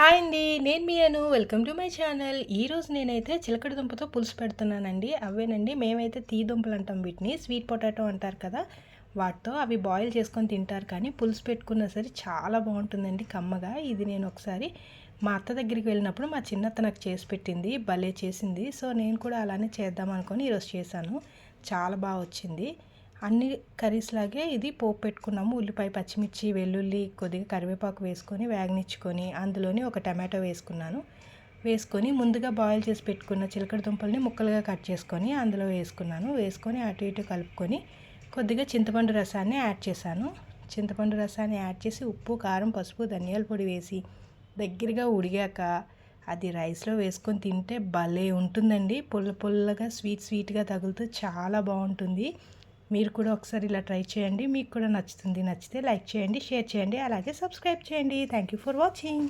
Hi అండి నేను మీ అను వెల్కమ్ టు మై ఛానల్. ఈరోజు నేనైతే చిలకడ దుంపతో పులుసు పెడుతున్నానండి. అవేనండి మేమైతే తీ దుంపలు అంటాం వీటిని. స్వీట్ పొటాటో అంటారు కదా వాటితో అవి బాయిల్ చేసుకొని తింటారు. కానీ పులుసు పెట్టుకున్నా సరే చాలా బాగుంటుందండి కమ్మగా. ఇది నేను ఒకసారి మా అత్త దగ్గరికి వెళ్ళినప్పుడు మా చిన్నత్త నాకు చేసి పెట్టింది. భలే చేసింది. సో నేను కూడా అలానే చేద్దాం అనుకొని ఈరోజు చేశాను. చాలా బాగా వచ్చింది. అన్ని కర్రీస్ లాగే ఇది పోపు పెట్టుకున్నాము. ఉల్లిపాయ పచ్చిమిర్చి వెల్లుల్లి కొద్దిగా కరివేపాకు వేసుకొని వేగనిచ్చుకొని అందులోని ఒక టమాటో వేసుకున్నాను. వేసుకొని ముందుగా బాయిల్ చేసి పెట్టుకున్న చిలకడ దుంపల్ని ముక్కలుగా కట్ చేసుకొని అందులో వేసుకున్నాను. వేసుకొని అటు ఇటు కలుపుకొని కొద్దిగా చింతపండు రసాన్ని యాడ్ చేశాను. చింతపండు రసాన్ని యాడ్ చేసి ఉప్పు కారం పసుపు ధనియాల పొడి వేసి దగ్గరగా ఉడిగాక అది రైస్లో వేసుకొని తింటే భలే ఉంటుందండి. పుల్ల పుల్లగా స్వీట్ స్వీట్గా తగులుతూ చాలా బాగుంటుంది. మీరు కూడా ఒకసారి ఇలా ట్రై చేయండి. మీకు కూడా నచ్చుతుంది నచ్చితే లైక్ చేయండి షేర్ చేయండి. అలాగే సబ్స్క్రైబ్ చేయండి. Thank you for watching